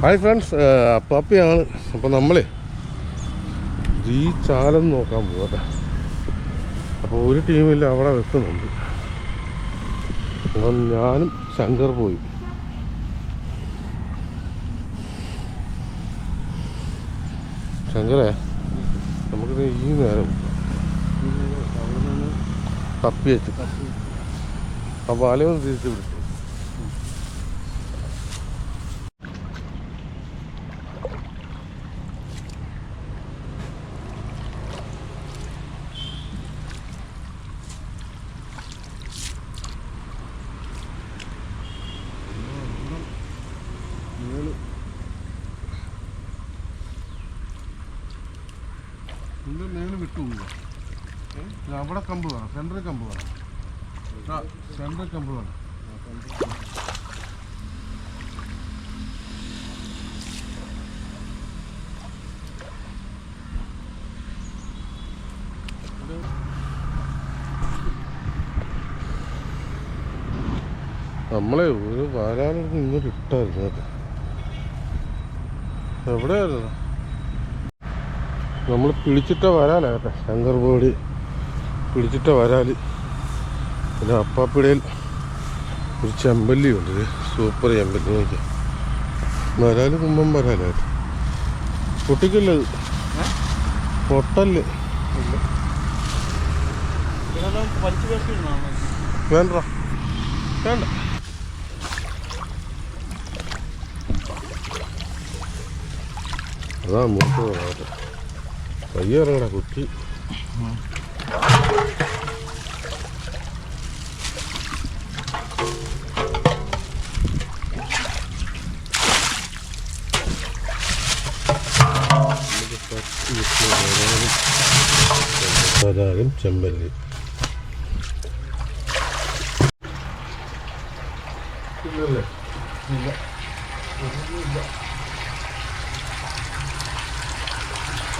Hi friends അപ്പാപ്പിയാണ് അപ്പോൾ നമ്മൾ ഈ ചാലം നോക്കാൻ പോകട്ടെ അപ്പോൾ ഒരു ടീമില്ല അവിടെ വെക്കുന്നുണ്ട് അപ്പം ഞാനും ശങ്കർ പോയി. ശങ്കരേ നമുക്ക് ഈ നേരം കപ്പി വെച്ചു ആ പാലയൊന്ന് തിരിച്ചു പിടിച്ചു മേൽ അവിടെ കമ്പ് വേണം സെൻട്രൽ കമ്പ് വേണം. സെൻട്രൽ കമ്പ് വേണം. നമ്മളെ ഒരു വരാനൊക്കെ ഇങ്ങോട്ട് എവിടെയായിരുന്നു? നമ്മൾ പിടിച്ചിട്ട വരാലാകട്ടെ കേട്ടോ. ശങ്കർ ബോഡി പിടിച്ചിട്ട വരാൽ പിന്നെ അപ്പാപ്പിടയിൽ ഒരു ചെമ്പല്ലി ഉണ്ട്. സൂപ്പർ ചെമ്പല്ലി നോക്കിയാൽ വരാൽ കുമ്പം വരാലാകട്ടെ പൊട്ടിക്കല്ലത് പൊട്ടൽ. വേണ്ട വേണ്ട. അതാ പോകാതെ ഇറങ്ങടാ കുട്ടി. വരാലും ചെമ്പല്ലി.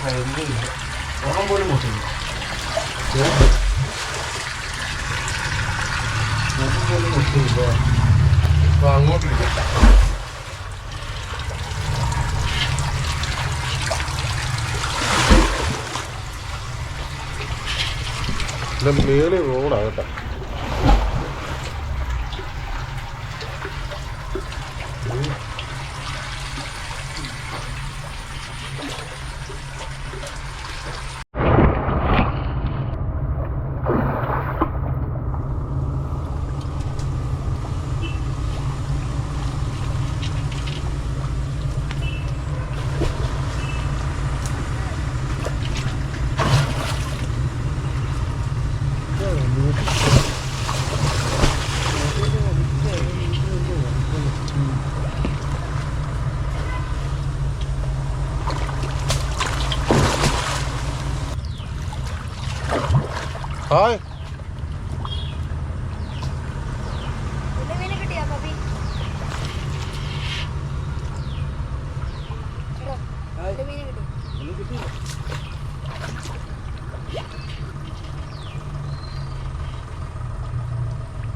ഇല്ല ഓണം പോലും മുട്ടില്ല ഓണം പോലും മുട്ടില്ല അപ്പൊ അങ്ങോട്ടിരിക്കാം ഇതിന്റെ മേലെ റോഡാ കേട്ടോ ഹായ് വലിയ മീനെ കിട്ടിയാ പപ്പി എടോ, വലിയ മീനെ കിട്ടി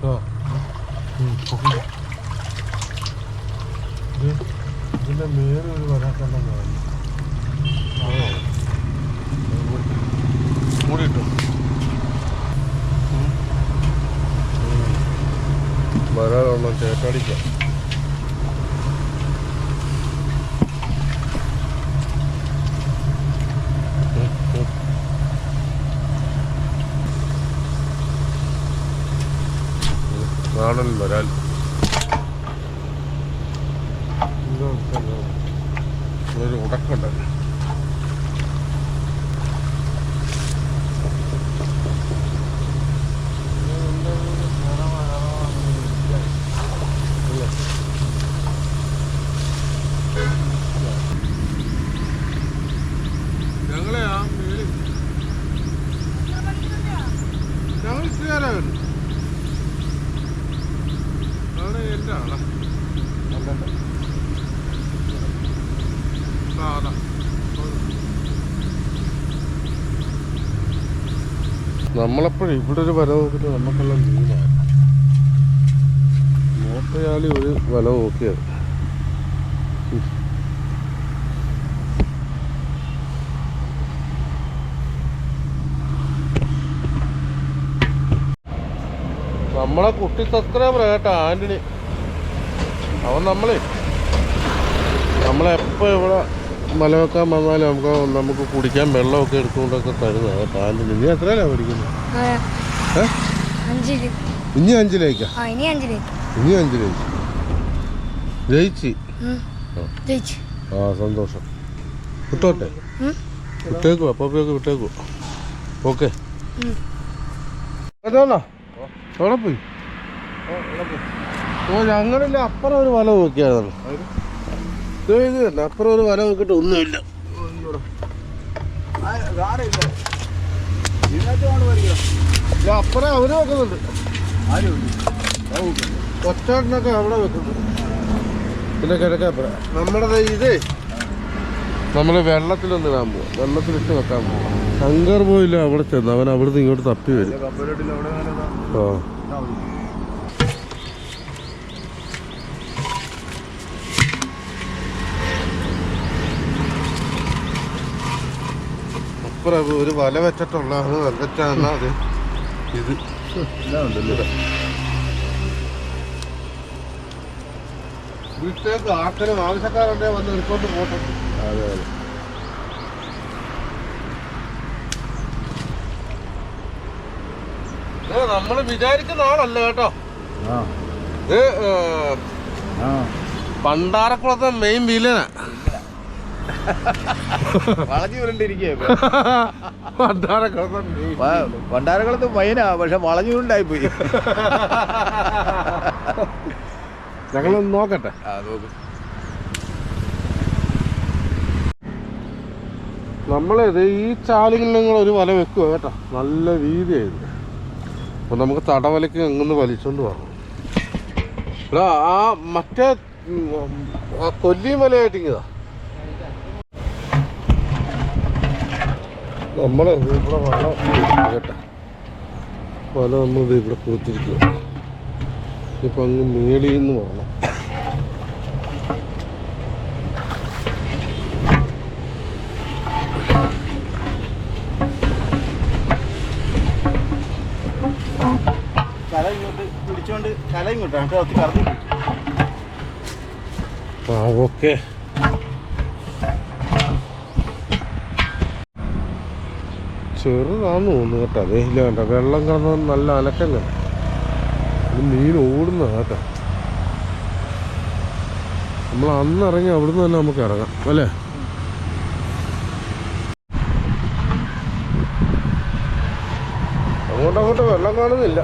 ആ ഉം, പൊക്കി. ഇത് ഇതിന്റെ മേലെ ഒരു വരാക്കണ്ടെന്ന് പറഞ്ഞു മൂടിയിട്ടു നാടൻ വരാൽ. ഒരു ഉടക്കുണ്ടല്ലോ പോകുന്നുണ്ട് നമ്മളപ്പോഴും ഇവിടെ ഒരു വല നോക്കിട്ട് നമുക്കെല്ലാം മീനാണ് മൂട്ടയാളി ഒരു വല നോക്കിയത് നമ്മളെ കുട്ടി സബ്സ്ക്രൈബർ കേട്ടോ ആന്റണി. അവൻ നമ്മളെ നമ്മളെപ്പോൾ ഇവിടെ മല വെക്കാൻ വന്നാലും നമുക്ക് നമുക്ക് കുടിക്കാൻ വെള്ളമൊക്കെ എടുത്തുകൊണ്ടൊക്കെ തരുന്നത് പാലിന്. ഇനി എത്രയല്ലേ പഠിക്കുന്നത് ഇനി അഞ്ചിലേക്കാ? ആ ഇനി അഞ്ചിൽ. ഇനി അഞ്ചിലേക്ക്. ജയിച്ച്. ആ. സന്തോഷം. വിട്ടോട്ടെ. വിട്ടേക്കു അപ്പൊക്കെ വിട്ടേക്കു. ഓക്കെ. ഉം. പോയി? എവിടെ പോയി? ഓ ഞങ്ങളില്ല അപ്പുറം ഒരു വല നോക്കിയായിരുന്നു ഇത് ഇത് തന്നെ അപ്പുറം ഒരു വല നോക്കിയിട്ട് ഒന്നുമില്ല. അപ്പുറം അവർ വെക്കുന്നുണ്ട്. ഒറ്റാട്ടിനൊക്കെ അവിടെ വെക്കുന്നുണ്ട്. പിന്നെ കിഴക്കപ്പുറം നമ്മുടെ ഇത്. നമ്മൾ വെള്ളത്തിലൊന്ന് ഇടാൻ പോവാം. വെള്ളത്തിലിട്ട് വെക്കാൻ പോവാം. ശങ്കർ പോയില്ല അവിടെ ചെന്ന്. അവൻ അവിടുന്ന് ഇങ്ങോട്ട് തപ്പി വരും. ആ. അപ്പുറം ഒരു വല വെച്ചിട്ടുള്ള അത് വെച്ചാണ് അത് ഇത്. വീട്ടിലേക്ക് ആക്കലും ആവശ്യക്കാരുണ്ടെ വന്ന് എടുത്തോണ്ട് പോട്ടെ. അതെ അതെ. നമ്മൾ വിചാരിക്കുന്ന ആളല്ല കേട്ടോ. ഇത് പണ്ടാരക്കുളത്തെ മെയിൻ വില്ലനാ വളഞ്ഞു പണ്ടാരകളത്ത് മൈനാ പക്ഷെ വളഞ്ഞുണ്ടായി പോയി ഞങ്ങളൊന്ന് നോക്കട്ടെ. ആ നോക്ക്. നമ്മളിത് ഈ ചാലുകളിൽ നിങ്ങൾ ഒരു വല വെക്കുക കേട്ടോ. നല്ല രീതിയായിരുന്നു. അപ്പോൾ നമുക്ക് തടവലയ്ക്ക് എങ്ങനെ വലിച്ചോണ്ട് എടാ ആ മറ്റേ കൊല്ലിയും വലയായിട്ടിങ്ങതാ നമ്മൾ ഇവിടെ വല കേട്ടോ വല നമ്മൾ ഇവിടെ കൊടുത്തിരിക്കുക ഇപ്പം അങ്ങ് മേളിൽ നിന്ന് വരണം പിടിച്ചോണ്ട് ഓക്കെ. ചെറുതാന്ന് തോന്നുന്നു കേട്ടോ. അതേ ഇല്ല കേട്ടോ വെള്ളം കിടന്ന നല്ല അലക്കം കണ്ടോ അത് മീൻ ഓടുന്ന കേട്ടോ. നമ്മൾ അന്ന് ഇറങ്ങി അവിടുന്ന് തന്നെ നമുക്ക് ഇറങ്ങാം അല്ലേ? അങ്ങോട്ടങ്ങോട്ട് അങ്ങോട്ട് വെള്ളം കാണുന്നില്ല.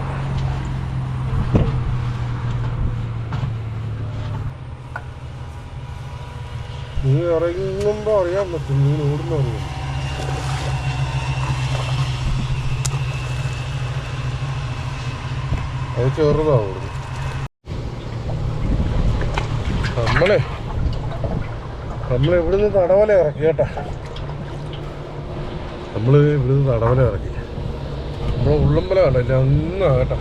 നീ ഇറങ്ങുമ്പോ അറിയാൻ പറ്റും നീ ഓടുന്ന അറിയാം അത് ചെറുതാവും നമ്മളെ നമ്മൾ ഇവിടുന്ന് തടവല ഇറക്കി കേട്ടാ. നമ്മൾ ഇവിടുന്ന് തടവല ഇറക്കി. നമ്മളെ ഉള്ളമ്പല കണ്ടില്ല അങ്ങ് കേട്ടാ.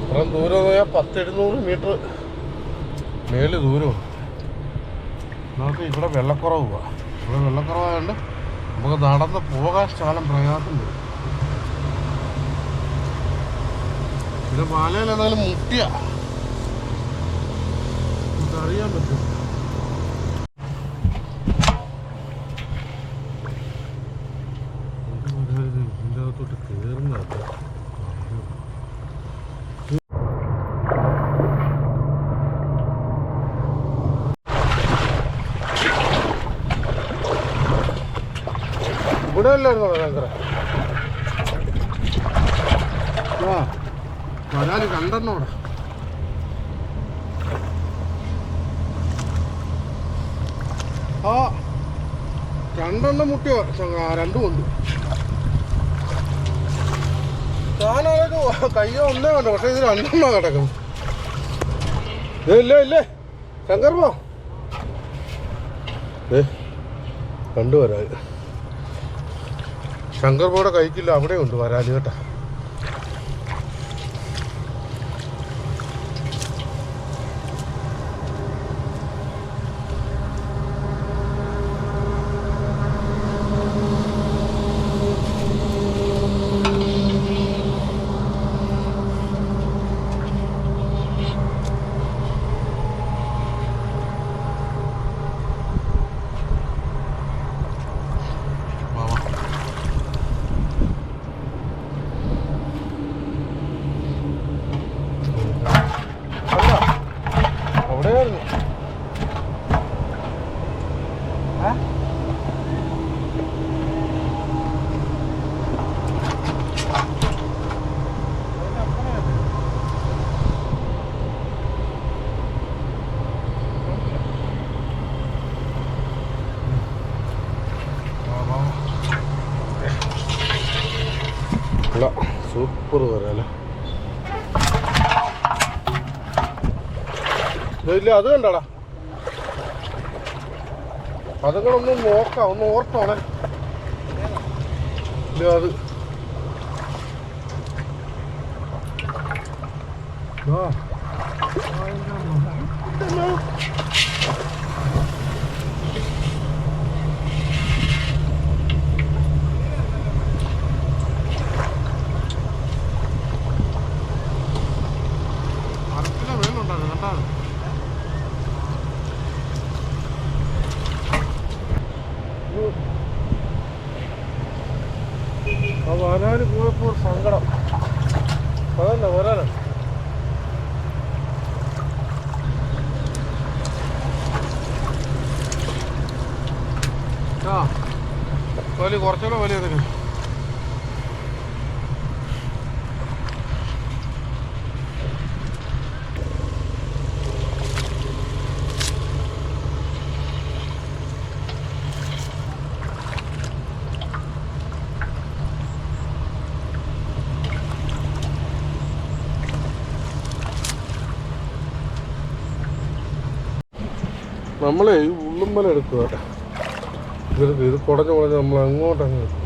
അത്രയും ദൂരം പോയാൽ പത്തെഴുന്നൂറ് മീറ്റർ മേൽ ദൂരമാണ് നമുക്ക് ഇവിടെ വെള്ളക്കുറവ് പോവാം. ഇവിടെ വെള്ളക്കുറവായതുകൊണ്ട് നമുക്ക് നടന്ന് പോകാൻ സ്ഥലം പ്രയാസം വരും. ഇത് മാലയിൽ എന്നാലും മുട്ടിയ. അറിയാൻ പറ്റും. ഇതിന്റെ അകത്തോട്ട് കയറുന്നതാണ് ഇവിടെ അല്ലായിരുന്നോ ഭയങ്കര ആ വരാൽ കണ്ടെന്നോടെ ആ രണ്ടെണ്ണം മുട്ടിയോ രണ്ടും ഉണ്ട്. ഞാനതൊക്കെ കയ്യോ ഒന്നേ കണ്ടു പക്ഷെ ഇത് രണ്ടെണ്ണം കിടക്കുന്നു. ഇല്ലേ ഇല്ലേ? ശങ്കർമോ ഏ കണ്ടു വരാൻ ശങ്കർമോടെ കഴിക്കില്ല അവിടെ ഉണ്ട് വരാൽ കേട്ടാ. അല്ല? സൂപ്പർ വരാല്ലേ ഇല്ല അത് കണ്ടടാ. അതുങ്ങളൊന്ന് നോക്കാം ഒന്ന് ഓർത്തോണേ. ഇല്ല അത്. ആ. ആ വരാന് പോയപ്പോൾ സങ്കടം അതല്ല വരാനാ ആ വലിയ കുറച്ചുകൂടെ വലിയ ഇതിന്. നമ്മളെ ഈ ഉള്ളുമ്പല എടുക്കുക കേട്ടോ ഇത് ഇത് കുടഞ്ഞ് കുടഞ്ഞ് നമ്മൾ അങ്ങോട്ട് അങ്ങ് എടുക്കും.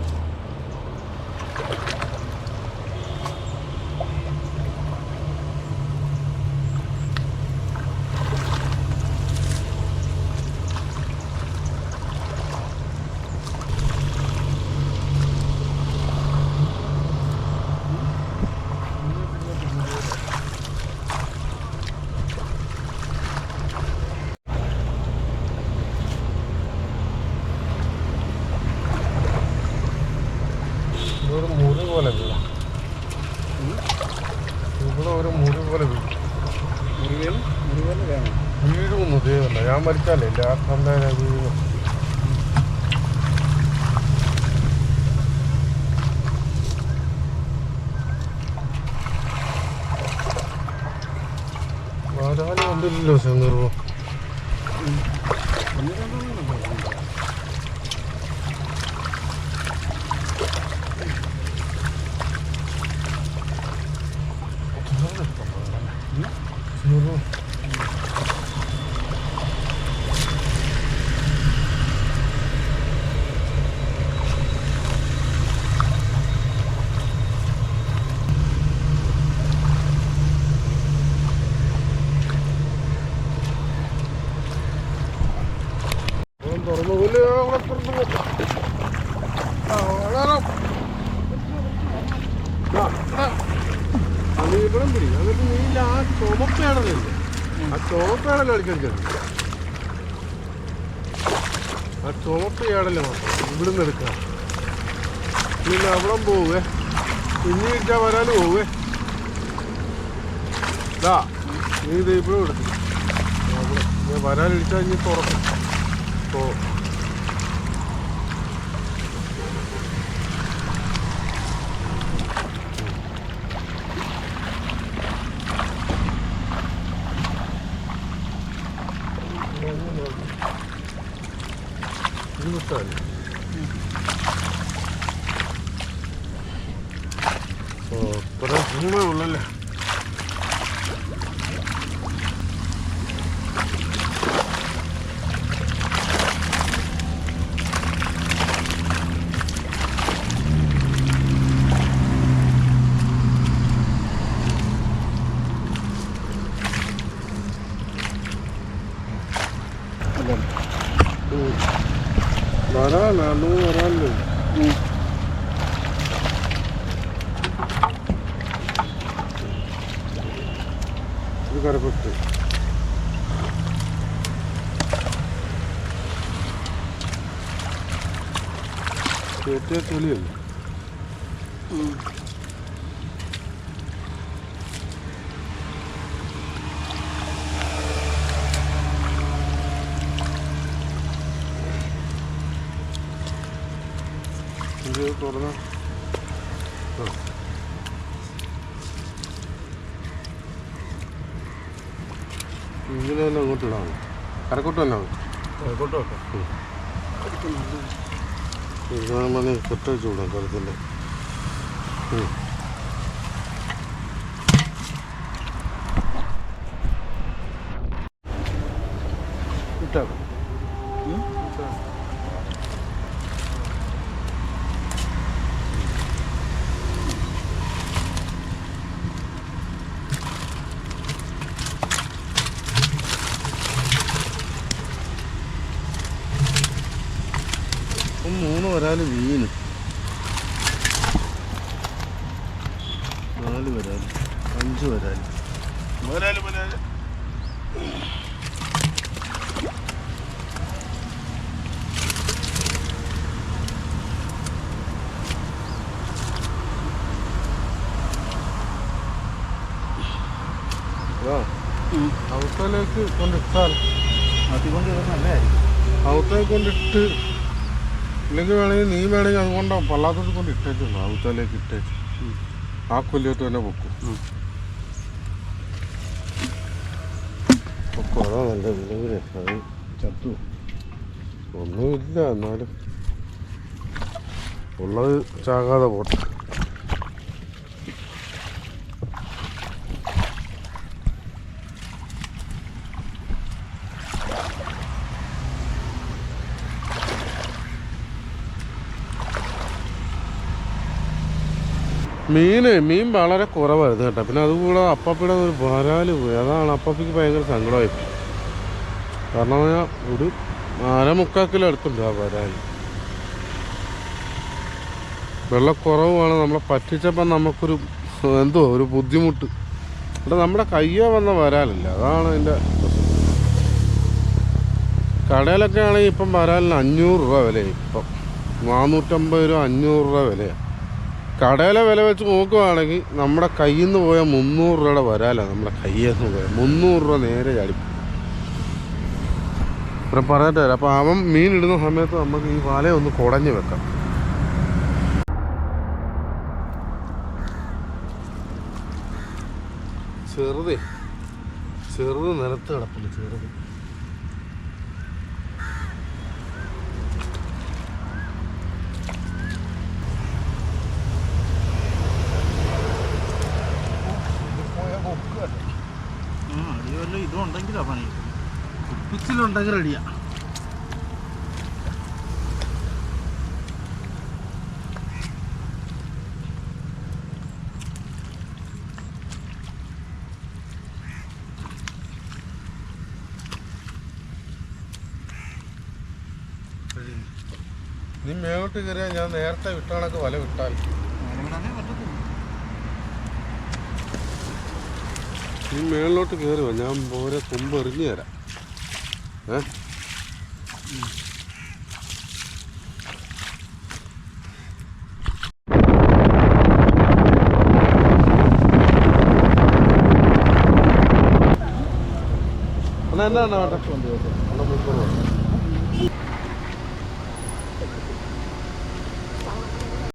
ഇതൊരു മുറി പോലെ വീഴാം ഇവിടെ ഒരു മുറി പോലെ വീഴും മുറികൾ മുറികൾ വേണം വീഴുമെന്ന് ദൈവമല്ല ഞാൻ മരിച്ചാലേ ഇല്ല ആ കണ്ടാൽ വീഴുന്നു വരാനും കണ്ടില്ലല്ലോ സെങ്ങറുവോ ചെറു അവൻ തുറന്നു പോലെ അവിടെ തുറന്നു നോക്കാം ആ വളരാം ആ, ആ. അത് ഇവിടെ പിടി എന്നിട്ട് നീല ആ ചുമപ്പേടലില്ലേ? ആ ചുമപ്പേടൽ കളിച്ചെടുക്കരുത് ആ ചുമപ്പ് ഏടല്ലേ മാത്രം ഇവിടുന്ന് എടുക്കാം. പിന്നെ അവിടെ പോവേ. പിന്നെ ഇട്ടാ വരാൻ പോവേ. ഇതാ നീ ഇത് ഇവിടെ എടുക്കും. ഞാൻ ഇനി തുറക്കും. ഓ വിട്ടാൽ ഓ ഇത്ര ചുമ ഉള്ളല്ലേ? ഇത് കരപ്പെട്ട് ഏറ്റവും ചെളിയല്ലേ ഇത് ഇങ്ങനെ തന്നെ ഇടാം. കരക്കോട്ട് തന്നെ മതി കോഴിക്കോട്ട് വെക്കാം. ഇത് കെട്ട് വെച്ച് വിടാം കരത്തിന്റെ ഉം. ഇപ്പം മൂന്ന് വരാൽ വീണ്. നാല് വരാൽ അഞ്ച് വരാൽ. വരാൽ വരാൽ. ഉം. ഔത്തലേക്ക് കൊണ്ടിട്ടാൽ അതികൊണ്ട് നല്ലതായിരിക്കും. ഔത്തേക്ക് കൊണ്ടിട്ട് ഇല്ലെങ്കിൽ വേണമെങ്കിൽ നീ വേണമെങ്കിൽ അതുകൊണ്ട് പള്ളാത്തത് കൊണ്ട് ഇട്ടേക്കുന്നു ആവുത്താലേക്ക് ഇട്ടേക്ക്. ആ കൊല്ലത്ത് തന്നെ പൊക്കും. പൊക്കും. അതാ നല്ല നിലവിലെ അത് ചത്തു. ഒന്നുമില്ല എന്നാലും. ഉള്ളത് ചാകാതെ പോട്ടെ. മീന് മീൻ വളരെ കുറവായിരുന്നു കേട്ടോ. പിന്നെ അതുകൂടെ അപ്പപ്പിടെ ഒരു വരാൽ പോയി. അതാണ് അപ്പപ്പിക്ക് ഭയങ്കര സങ്കടമായി കാരണം ഒരു അരമുക്കാൽ കിലോ എടുത്തുണ്ട് ആ വരാൽ. വെള്ളക്കുറവാണ് നമ്മളെ പറ്റിച്ചപ്പോൾ നമുക്കൊരു എന്തോ ഒരു ബുദ്ധിമുട്ട്. ഇവിടെ നമ്മുടെ കയ്യോ വന്ന വരാലല്ല. അതാണ് അതിന്റെ കടയിലൊക്കെ ആണെങ്കിൽ ഇപ്പം വരാലിന് അഞ്ഞൂറ് രൂപ വിലയായി ഇപ്പം. നാനൂറ്റമ്പത് രൂപ അഞ്ഞൂറ് രൂപ വിലയാണ് കടയിലെ വില വെച്ച് നോക്കുവാണെങ്കിൽ നമ്മുടെ കയ്യിൽ നിന്ന് പോയ മുന്നൂറ് രൂപയുടെ വരാല നമ്മുടെ കയ്യിൽ നിന്ന് പോയ മുന്നൂറ് രൂപ നേരെ ചാടി ഇപ്പം പറഞ്ഞിട്ട് തരാം അപ്പം അവൻ മീൻ ഇടുന്ന സമയത്ത് നമുക്ക് ഈ വല ഒന്ന് കുടഞ്ഞു വെക്കാം. ചെറുതേ ചെറുത് നിലത്ത് കിടപ്പില്ല ചെറുത്. പിച്ചിലുണ്ടെങ്കിൽ റെഡിയാ. നീ മേലോട്ട് കയറിയാൽ ഞാൻ നേരത്തെ വിട്ടാണൊക്കെ വല വിട്ടാൽ. നീ മേളിലോട്ട് കയറുക ഞാൻ ഓരോ കൊമ്പ് എറിഞ്ഞു തരാം. എന്നാ എന്നാ വേണ്ട?